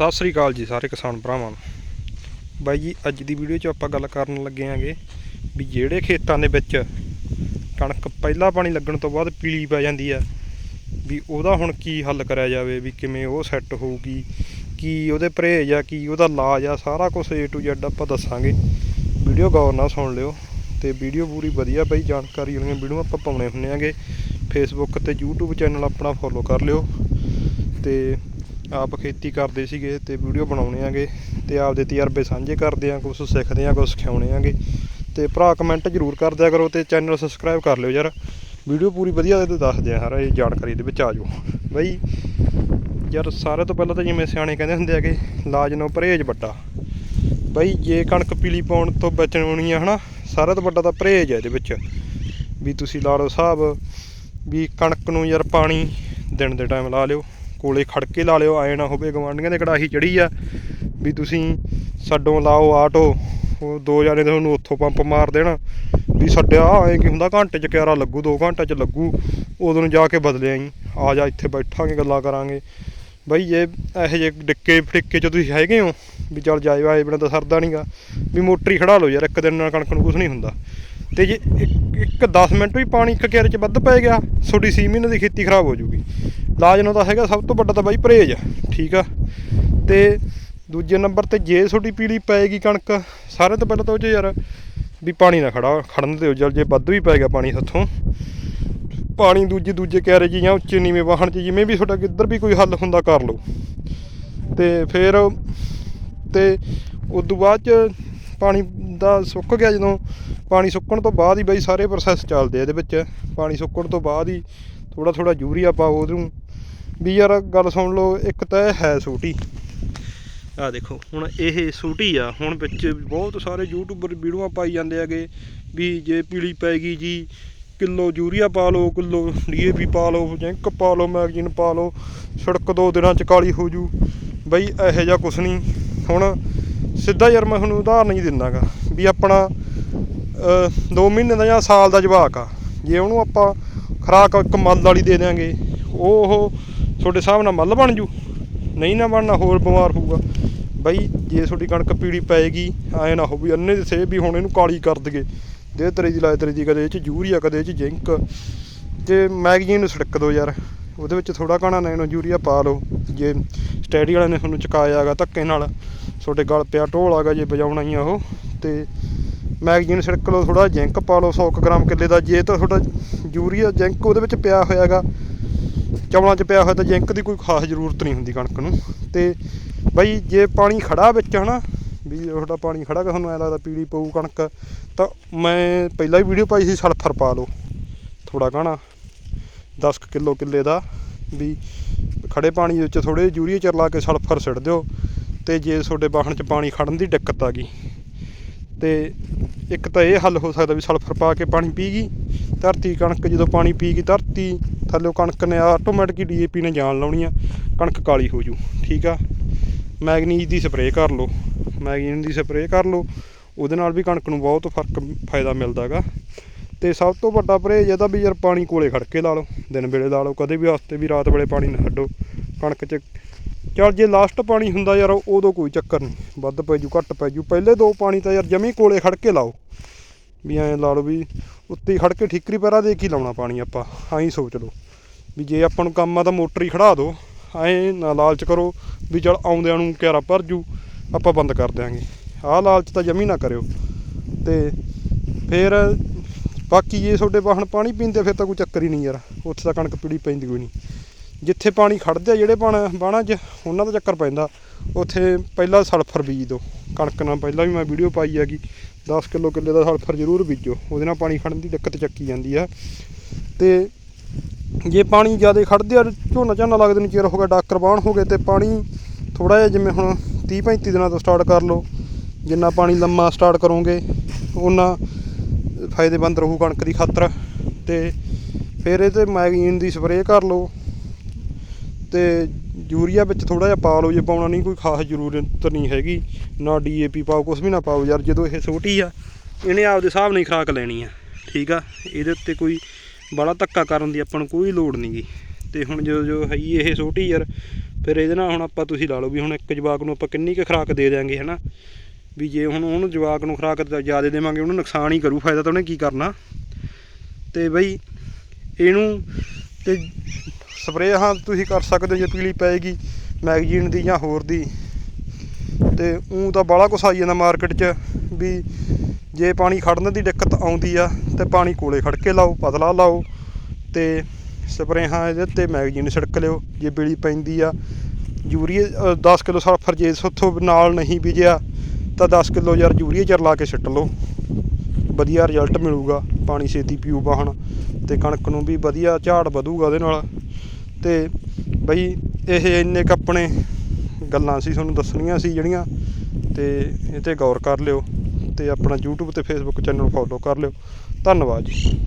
ਸਤਿ ਸ੍ਰੀ ਅਕਾਲ ਜੀ ਸਾਰੇ ਕਿਸਾਨ ਭਰਾਵਾਂ ਨੂੰ। ਬਾਈ ਜੀ, ਅੱਜ ਦੀ ਵੀਡੀਓ 'ਚ ਆਪਾਂ ਗੱਲ ਕਰਨ ਲੱਗੇ ਆਂਗੇ ਵੀ ਜਿਹੜੇ ਖੇਤਾਂ ਦੇ ਵਿੱਚ ਕਣਕ ਪਹਿਲਾ ਪਾਣੀ ਲੱਗਣ ਤੋਂ ਬਾਅਦ ਪੀਲੀ ਪੈ ਜਾਂਦੀ ਆ, ਵੀ ਉਹਦਾ ਹੁਣ ਕੀ ਹੱਲ ਕਰਿਆ ਜਾਵੇ, ਵੀ ਕਿਵੇਂ ਉਹ ਸੈੱਟ ਹੋਊਗੀ, ਕੀ ਉਹਦੇ ਪਰਹੇਜ ਆ, ਕੀ ਉਹਦਾ ਇਲਾਜ ਆ, ਸਾਰਾ ਕੁਝ A to Z ਆਪਾਂ ਦੱਸਾਂਗੇ। ਵੀਡੀਓ ਗੌਰ ਨਾਲ ਸੁਣ ਲਿਓ ਤੇ ਵੀਡੀਓ ਪੂਰੀ ਵਧੀਆ ਬਾਈ, ਜਾਣਕਾਰੀ ਵਾਲੀਆਂ ਵੀਡੀਓ ਆਪਾਂ ਪਾਉਣੇ ਹੁੰਨੇ ਆਂਗੇ ਫੇਸਬੁੱਕ ਤੇ YouTube ਚੈਨਲ ਆਪਣਾ ਫੋਲੋ ਕਰ ਲਿਓ ਤੇ ਆਪ ਖੇਤੀ ਕਰਦੇ ਸੀਗੇ ਤੇ ਵੀਡੀਓ ਬਣਾਉਣੇ ਆਂਗੇ ਤੇ ਆਪਦੇ ਤਜਰਬੇ ਸਾਂਝੇ ਕਰਦੇ ਆਂ ਕੁਝ ਸਿੱਖਦੇ ਆਂ ਕੁਝ ਸਿਖਾਉਣੇ ਆਂਗੇ। ਤੇ ਭਰਾ ਕਮੈਂਟ ਜ਼ਰੂਰ ਕਰ ਦਿਆ ਕਰੋ ਤੇ ਚੈਨਲ ਸਬਸਕ੍ਰਾਈਬ ਕਰ ਲਿਓ ਯਾਰ। ਵੀਡੀਓ ਪੂਰੀ ਵਧੀਆ ਤੇ ਦੱਸਦੇ ਆ ਸਾਰਾ ਇਹ ਜਾਣਕਾਰੀ ਦੇ ਵਿੱਚ ਆ ਜਾਓ। ਬਈ, ਯਾਰ ਸਾਰੇ ਤੋਂ ਪਹਿਲਾਂ ਤਾਂ ਜਿਵੇਂ ਸਿਆਣੇ ਕਹਿੰਦੇ ਹੁੰਦੇ ਆਗੇ, ਲਾਜ ਨੂੰ ਪਰਹੇਜ ਵੱਡਾ। ਬਈ, ਜੇ ਕਣਕ ਪੀਲੀ ਪਾਉਣ ਤੋਂ ਬਚਣ ਬਚਣੀ ਆ ਹਨਾ, ਸਾਰਿਆਂ ਤੋਂ ਵੱਡਾ ਤਾਂ ਪਰਹੇਜ ਹੈ ਇਹਦੇ ਵਿੱਚ। ਵੀ ਤੁਸੀਂ ਲਾ ਲਓ ਸਾਹਿਬ ਵੀ ਕਣਕ ਨੂੰ ਯਾਰ ਪਾਣੀ ਦਿਨ ਦੇ ਟਾਈਮ ਲਾ ਲਿਓ। ਕੋਲੇ ਖੜ ਕੇ ਲਾ ਲਿਓ ਆਏ ਨਾ ਹੋਵੇ ਗਵਾਂਢੀਆਂ ਦੇ ਕੜਾਹੀ ਚੜੀ ਆ। ਵੀ ਤੁਸੀਂ ਛੱਡੋਂ, ਲਾਓ ਆਟੋ, ਉਹ ਦੋ ਜਾਣੇ ਤੁਹਾਨੂੰ ਉੱਥੋਂ ਪੰਪ ਮਾਰ ਦੇਣਾ। ਵੀ ਛੱਡਿਆ, ਐਂ ਕੀ ਹੁੰਦਾ, ਘੰਟੇ ਚ ਕਿਆਰਾ ਲੱਗੂ 2 ਘੰਟੇ ਚ ਲੱਗੂ ਉਦੋਂ ਨੂੰ ਜਾ ਕੇ ਬਦਲੇ ਆਈ ਆ ਜਾ, ਇੱਥੇ ਬੈਠਾਂਗੇ, ਗੱਲਾਂ ਕਰਾਂਗੇ। ਬਈ ਜੇ ਇਹੋ ਜਿਹੇ ਡਿੱਕੇ ਫਟਿੱਕੇ ਚ ਤੁਸੀਂ ਹੈਗੇ ਹੋ? ਵੀ ਚੱਲ ਜਾਏ ਆਏ ਬਿਨਾਂ ਤਾਂ ਸਰਦਾ ਨਹੀਂਗਾ ਵੀ ਮੋਟਰ ਹੀ ਖੜਾ ਲਓ ਯਾਰ, ਇੱਕ ਦਿਨ ਨਾਲ ਕਣਕ ਨੂੰ ਕੁਝ ਨਹੀਂ ਹੁੰਦਾ। ਤੇ ਜੇ ਇੱਕ- ਇੱਕ 10 ਮਿੰਟ ਵੀ ਪਾਣੀ ਇੱਕ ਕਿਆਰੇ ਚ ਵੱਧ ਪੈ ਗਿਆ, ਤੁਹਾਡੀ 6 ਮਹੀਨੇ ਦੀ ਖੇਤੀ ਖਰਾਬ ਹੋ ਜੂਗੀ। ਲਾਜ ਨੂੰ ਤਾਂ ਹੈਗਾ, ਸਭ ਤੋਂ ਵੱਡਾ ਤਾਂ ਬਾਈ ਪਰਹੇਜ, ਠੀਕ ਆ। ਤੇ ਦੂਜੇ ਨੰਬਰ ਤੇ ਜੇ ਤੁਹਾਡੀ ਪੀਲੀ ਪਏਗੀ ਕਣਕ, ਸਾਰਿਆਂ ਤੋਂ ਪਹਿਲਾਂ ਤਾਂ ਉਹ 'ਚ ਯਾਰ ਵੀ ਪਾਣੀ ਨਾ ਖੜਾ, ਖੜਨ ਦਿਓ ਜਲ ਜੇ ਵੱਧ ਵੀ ਪੈ ਗਿਆ ਪਾਣੀ ਹੱਥੋਂ। ਪਾਣੀ ਦੂਜੇ ਦੂਜੇ ਕਿਆਰੇ ਜੀ ਜਾਂ ਉੱਚੇ ਨੀਵੇਂ ਵਾਹਣ 'ਚ, ਜਿਵੇਂ ਵੀ ਤੁਹਾਡਾ ਕਿੱਧਰ ਵੀ ਕੋਈ ਹੱਲ ਹੁੰਦਾ ਕਰ ਲਓ। ਤੇ ਫਿਰ ਤੇ ਉਸ ਤੋਂ ਬਾਅਦ ਚ ਪਾਣੀ ਦਾ ਸੁੱਕ ਗਿਆ ਜਦੋਂ, ਪਾਣੀ ਸੁੱਕਣ ਤੋਂ ਬਾਅਦ ਹੀ ਬਈ ਸਾਰੇ ਪ੍ਰੋਸੈਸ ਚੱਲਦੇ ਆ ਇਹਦੇ ਵਿੱਚ। ਪਾਣੀ ਸੁੱਕਣ ਤੋਂ ਬਾਅਦ ਹੀ ਥੋੜਾ ਥੋੜਾ ਯੂਰੀਆ ਪਾਓ ਉਹਨੂੰ। ਵੀ ਯਾਰ ਗੱਲ ਸੁਣ ਲਓ, ਇੱਕ ਤਾਂ ਇਹ ਹੈ ਸੂਟੀ। ਆ ਦੇਖੋ, ਹੁਣ ਇਹ ਸੂਟੀ ਆ, ਹੁਣ ਵਿੱਚ ਬਹੁਤ ਸਾਰੇ ਯੂਟਿਊਬਰ ਵੀਡੀਓਆਂ ਪਾਈ ਜਾਂਦੇ ਹੈਗੇ, ਵੀ ਜੇ ਪੀਲੀ ਪੈ ਗਈ ਜੀ, ਕਿਲੋ ਯੂਰੀਆ ਪਾ ਲਓ, ਕਿਲੋ ਡੀਏਪੀ ਪਾ ਲਓ ਜਿੰਕ ਪਾ ਲਓ, ਮੈਗਜ਼ੀਨ ਪਾ ਲਓ, ਸੜਕ ਦੋ ਦਿਨਾਂ ਚ ਕਾਲੀ ਹੋ ਜੂ। ਬਈ ਇਹੋ ਜਿਹਾ ਕੁਛ ਨਹੀਂ। ਹੁਣ ਸਿੱਧਾ ਯਾਰ ਮੈਂ ਤੁਹਾਨੂੰ ਉਦਾਹਰਨ ਹੀ ਦਿੰਦਾਗਾ, ਵੀ ਆਪਣਾ 2 ਮਹੀਨੇ ਦਾ ਜਾਂ ਸਾਲ ਦਾ ਜਵਾਕ ਆ। ਜੇ ਉਹਨੂੰ ਆਪਾਂ ਖਰਾਕ ਇੱਕ ਮੱਲ ਵਾਲੀ ਦੇ ਦਿਆਂਗੇ, ਉਹ ਉਹ ਤੁਹਾਡੇ ਹਿਸਾਬ ਨਾਲ ਮੱਲ ਬਣ ਜੂ। ਨਹੀਂ ਨਾ ਬਣਨਾ, ਹੋਰ ਬਿਮਾਰ ਹੋਊਗਾ। ਬਾਈ, ਜੇ ਤੁਹਾਡੀ ਕਣਕ ਪੀੜੀ ਪਏਗੀ, ਐ ਨਾ ਹੋ ਵੀ ਅੰਨੇ ਦੇ ਸੇ ਵੀ ਹੁਣ ਇਹਨੂੰ ਕਾਲੀ ਕਰ ਦਗੇ ਦੇ ਤੇਰੇ ਦੀ ਲਾਏ ਤੇਰੇ ਦੀ ਕਦੇ ਇਹ ਚ ਯੂਰੀਆ, ਕਦੇ ਇਹ ਚ ਜ਼ਿੰਕ। ਤੇ ਮੈਗਜ਼ੀਨ ਨੂੰ ਸੜਕ ਦੋ ਯਾਰ, ਉਹਦੇ ਵਿੱਚ ਥੋੜਾ ਘਣਾ ਨੈਨੋ ਯੂਰੀਆ ਪਾ ਲਓ। ਜੇ ਸਟੈਡੀ ਵਾਲਿਆਂ ਨੇ ਤੁਹਾਨੂੰ ਚੁਕਾਇਆਗਾ ਧੱਕੇ ਨਾਲ, ਤੁਹਾਡੇ ਗਲ ਪਿਆ ਢੋਲ ਆਗਾ ਜੇ ਵਜਾਉਣਾ ਹੀ ਆ ਉਹ, ਤੇ ਮੈਗਜ਼ੀਨ ਛਿੜਕ ਲਓ ਥੋੜਾ ਜ਼ਿੰਕ ਪਾ ਲਓ 100 ਕੁ ਗ੍ਰਾਮ ਕਿੱਲੇ ਦਾ। ਜੇ ਤਾਂ ਤੁਹਾਡਾ ਯੂਰੀਆ, ਜ਼ਿੰਕ ਉਹਦੇ ਵਿੱਚ ਪਿਆ ਹੋਇਆਗਾ ਚੌਲਾਂ 'ਚ ਪਿਆ ਹੋਇਆ ਤਾਂ ਜ਼ਿੰਕ ਦੀ ਕੋਈ ਖਾਸ ਜ਼ਰੂਰਤ ਨਹੀਂ ਹੁੰਦੀ ਕਣਕ ਨੂੰ। ਤੇ ਬਈ ਜੇ ਪਾਣੀ ਖੜਾ ਵਿੱਚ ਹਨਾ, ਵੀ ਤੁਹਾਡਾ ਪਾਣੀ ਖੜਾ ਕਿ ਤੁਹਾਨੂੰ ਐ ਲੱਗਦਾ ਪੀਲੀ ਪਊ ਕਣਕ, ਤਾਂ ਮੈਂ ਪਹਿਲਾਂ ਹੀ ਵੀਡੀਓ ਪਾਈ ਸੀ, ਸਲਫਰ ਪਾ ਲਓ। ਥੋੜਾ ਘਣਾ 10 ਕਿਲੋ ਕਿੱਲੇ ਦਾ, ਵੀ ਖੜੇ ਪਾਣੀ ਵਿੱਚ ਥੋੜੇ ਯੂਰੀਆ ਚ ਲਾ ਕੇ ਸਲਫਰ ਸਿੱਟ ਦਿਓ, ਤੇ ਜੇ ਤੁਹਾਡੇ ਵਾਹਣ 'ਚ ਪਾਣੀ ਖੜਨ ਦੀ ਦਿੱਕਤ ਆ ਗਈ। ਤੇ ਇੱਕ ਤਾਂ ਇਹ ਹੱਲ ਹੋ ਸਕਦਾ ਵੀ ਸਲਫਰ ਪਾ ਕੇ ਪਾਣੀ ਪੀ ਗਈ, ਧਰਤੀ ਕਣਕ ਜਦੋਂ ਪਾਣੀ ਪੀ ਗਈ, ਧਰਤੀ ਥੱਲੇ ਕਣਕ ਨੇ ਆਟੋਮੈਟਿਕ ਹੀ ਡੀਏਪੀ ਨੇ ਜਾਨ ਲਾਉਣੀ ਆ, ਕਣਕ ਕਾਲੀ ਹੋ ਜੂ, ਠੀਕ ਆ? ਮੈਗਨੀਜ਼ ਦੀ ਸਪਰੇਅ ਕਰ ਲਓ ਮੈਗਨੀਜ਼ ਦੀ ਸਪਰੇਅ ਕਰ ਲਓ, ਉਹਦੇ ਨਾਲ ਵੀ ਕਣਕ ਨੂੰ ਬਹੁਤ ਫ਼ਰਕ ਫਾਇਦਾ ਮਿਲਦਾ ਗਾ ਤੇ ਸਭ ਤੋਂ ਵੱਡਾ ਪਰਹੇਜ ਇਹਦਾ ਵੀ ਯਾਰ ਪਾਣੀ ਕੋਲੇ ਖੜ ਕੇ ਲਾ ਲਓ, ਦਿਨ ਵੇਲੇ ਲਾ ਲਓ, ਕਦੇ ਵੀ ਵਾਸਤੇ ਵੀ ਰਾਤ ਵੇਲੇ ਪਾਣੀ ਨਾ ਛੱਡੋ, ਕਣਕ 'ਚ। ਚਲ ਜੇ ਲਾਸਟ ਪਾਣੀ ਹੁੰਦਾ ਯਾਰ, ਉਦੋਂ ਕੋਈ ਚੱਕਰ ਨਹੀਂ, ਵੱਧ ਪੈ ਜੂ, ਘੱਟ ਪੈ ਜੂ, ਪਹਿਲੇ ਦੋ ਪਾਣੀ ਤਾਂ ਯਾਰ ਜਮੀ ਕੋਲੇ ਖੜ ਕੇ ਲਾਓ। ਵੀ ਐਂ ਲਾ ਲਓ ਵੀ ਉੱਤੇ ਹੀ ਖੜ ਕੇ ਠੀਕਰੀ ਪੈਰਾ ਦੇ ਕੀ ਲਾਉਣਾ ਪਾਣੀ ਆਪਾਂ? ਐਂ ਸੋਚ ਲਓ। ਵੀ ਜੇ ਆਪਾਂ ਨੂੰ ਕੰਮ ਆ ਤਾਂ ਮੋਟਰ ਹੀ ਖੜਾ ਦਿਓ ਐਂ ਨਾ ਲਾਲਚ ਕਰੋ ਵੀ ਚਲ ਆਉਂਦਿਆਂ ਨੂੰ ਕਿਆਰਾ ਭਰ ਜੂ, ਆਪਾਂ ਬੰਦ ਕਰ ਦਿਆਂਗੇ। ਆਹ ਲਾਲਚ ਤਾਂ ਜਮੀ ਨਾ ਕਰਿਓ। ਤੇ ਫਿਰ ਬਾਕੀ ਜੇ ਤੁਹਾਡੇ ਵਾਹਣ ਪਾਣੀ ਪੀਂਦੇ, ਫਿਰ ਤਾਂ ਕੋਈ ਚੱਕਰ ਹੀ ਨਹੀਂ ਯਾਰ। ਉੱਥੇ ਤਾਂ ਕਣਕ ਪੀੜੀ ਪੈਂਦੀ ਕੋਈ ਨਹੀਂ। ਜਿੱਥੇ ਪਾਣੀ ਖੜਦੇ ਆ ਜਿਹੜੇ ਪਾਣਾ ਬਾਣਾ 'ਚ, ਉਹਨਾਂ ਦਾ ਚੱਕਰ ਪੈਂਦਾ। ਉੱਥੇ ਪਹਿਲਾਂ ਸਲਫਰ ਬੀਜ ਦਿਓ ਕਣਕ ਨਾਲ ਪਹਿਲਾਂ ਵੀ ਮੈਂ ਵੀਡੀਓ ਪਾਈ ਹੈਗੀ। 10 ਕਿਲੋ ਕਿੱਲੇ ਦਾ ਸਲਫਰ ਜ਼ਰੂਰ ਬੀਜੋ, ਉਹਦੇ ਨਾਲ ਪਾਣੀ ਖੜਨ ਦੀ ਦਿੱਕਤ ਚੱਕੀ ਜਾਂਦੀ ਆ। ਤੇ ਜੇ ਪਾਣੀ ਜ਼ਿਆਦਾ ਖੜਦੇ ਆ, ਝੋਨਾ ਝਾਨਾ ਲੱਗਦੇ ਨੂੰ ਚਿਰ ਹੋ ਗਿਆ, ਡਾਕਰ ਬਾਣ ਹੋ ਗਏ ਤੇ ਪਾਣੀ ਥੋੜਾ ਜਿਹਾ ਜਿਵੇਂ ਹੁਣ 30 35 ਦਿਨਾਂ ਤੋਂ ਸਟਾਰਟ ਕਰ ਲਓ, ਜਿੰਨਾ ਪਾਣੀ ਲੰਮਾ ਸਟਾਰਟ ਕਰੋਗੇ ਉਹਨਾਂ ਫਾਇਦੇਮੰਦ ਰਹੂ ਕਣਕ ਦੀ ਖਾਤਰ। ਤੇ ਫਿਰ ਇਹ ਤੇ ਮੈਗਜ਼ੀਨ ਦੀ ਸਪਰੇਅ ਕਰ ਲਓ, ਤੇ ਯੂਰੀਆ ਵਿੱਚ ਥੋੜਾ ਜਿਹਾ ਪਾ ਲਓ, ਜੇ ਪਾਉਣਾ ਨਹੀਂ, ਕੋਈ ਖਾਸ ਜ਼ਰੂਰਤ ਨਹੀਂ ਹੈਗੀ, ਨਾ ਡੀਏਪੀ ਪਾਓ ਕੁਝ ਵੀ ਨਾ ਪਾਓ ਯਾਰ, ਜਦੋਂ ਇਹ ਛੋਟੀ ਆ, ਇਹਨੇ ਆਪਦੇ ਹਿਸਾਬ ਨਾਲ ਹੀ ਖੁਰਾਕ ਲੈਣੀ ਆ, ਠੀਕ ਆ? ਇਹਦੇ ਉੱਤੇ ਕੋਈ ਬੜਾ ਧੱਕਾ ਕਰਨ ਦੀ ਆਪਾਂ ਨੂੰ ਕੋਈ ਲੋੜ ਨਹੀਂਗੀ ਤੇ ਹੁਣ ਜੋ ਜੋ ਹੈਗੀ ਇਹ ਛੋਟੀ ਯਾਰ, ਫਿਰ ਇਹਦੇ ਨਾਲ ਹੁਣ ਆਪਾਂ ਤੁਸੀਂ ਲਾ ਲਓ ਵੀ ਹੁਣ ਇੱਕ ਜਵਾਕ ਨੂੰ ਆਪਾਂ ਕਿੰਨੀ ਕੁ ਖੁਰਾਕ ਦੇ ਦਿਆਂਗੇ, ਹਨਾ? ਵੀ ਜੇ ਹੁਣ ਉਹਨੂੰ ਜਵਾਕ ਨੂੰ ਖੁਰਾਕ ਜ਼ਿਆਦਾ ਦੇਵਾਂਗੇ, ਉਹਨੂੰ ਨੁਕਸਾਨ ਹੀ ਕਰੂ, ਫਾਇਦਾ ਤਾਂ ਉਹਨੇ ਕੀ ਕਰਨਾ? ਤੇ ਬਈ, ਇਹਨੂੰ ਤੇ ਸਪਰੇਅ ਹਾਂ ਤੁਸੀਂ ਕਰ ਸਕਦੇ ਹੋ ਜੇ ਪੀਲੀ ਪਏਗੀ ਮੈਗਜ਼ੀਨ ਦੀ ਜਾਂ ਹੋਰ ਦੀ। ਤੇ ਉਹ ਤਾਂ ਬਾਹਲਾ ਕੁਛ ਆਈ ਜਾਂਦਾ ਮਾਰਕੀਟ 'ਚ ਵੀ ਜੇ ਪਾਣੀ ਖੜਨ ਦੀ ਦਿੱਕਤ ਆਉਂਦੀ ਆ, ਤੇ ਪਾਣੀ ਕੋਲੇ ਖੜ ਕੇ ਲਾਓ, ਪਤਲਾ ਲਾਓ ਤੇ ਸਪਰੇਹਾਂ ਇਹਦੇ ਤੇ ਮੈਗਜ਼ੀਨ ਛਿੜਕ ਲਿਓ, ਜੇ ਬੀਲੀ ਪੈਂਦੀ ਆ। ਯੂਰੀਆ 10 ਕਿਲੋ ਸਲਫਰ ਜੇ ਉੱਥੋਂ ਨਾਲ ਨਹੀਂ ਬੀਜਿਆ, ਤਾਂ 10 ਕਿਲੋ ਯਾਰ ਯੂਰੀਆ ਚਰ ਲਾ ਕੇ ਛਿੱਟ ਲਓ। ਵਧੀਆ ਰਿਜ਼ਲਟ ਮਿਲੂਗਾ, ਪਾਣੀ ਛੇਤੀ ਪੀਊ ਵਾਹਣ ਤੇ ਕਣਕ ਨੂੰ ਵੀ ਵਧੀਆ ਝਾੜ ਵਧੂਗਾ ਉਹਦੇ ਨਾਲ। ਤੇ ਬਈ ਇਹ ਇੰਨੇ ਕੁ ਆਪਣੇ ਗੱਲਾਂ ਸੀ, ਤੁਹਾਨੂੰ ਦੱਸਣੀਆਂ ਸੀ ਜਿਹੜੀਆਂ, ਤੇ ਇਹ ਤੇ ਗੌਰ ਕਰ ਲਿਓ ਤੇ ਆਪਣਾ YouTube ਤੇ Facebook ਚੈਨਲ ਫੋਲੋ ਕਰ ਲਿਓ। ਧੰਨਵਾਦ ਜੀ।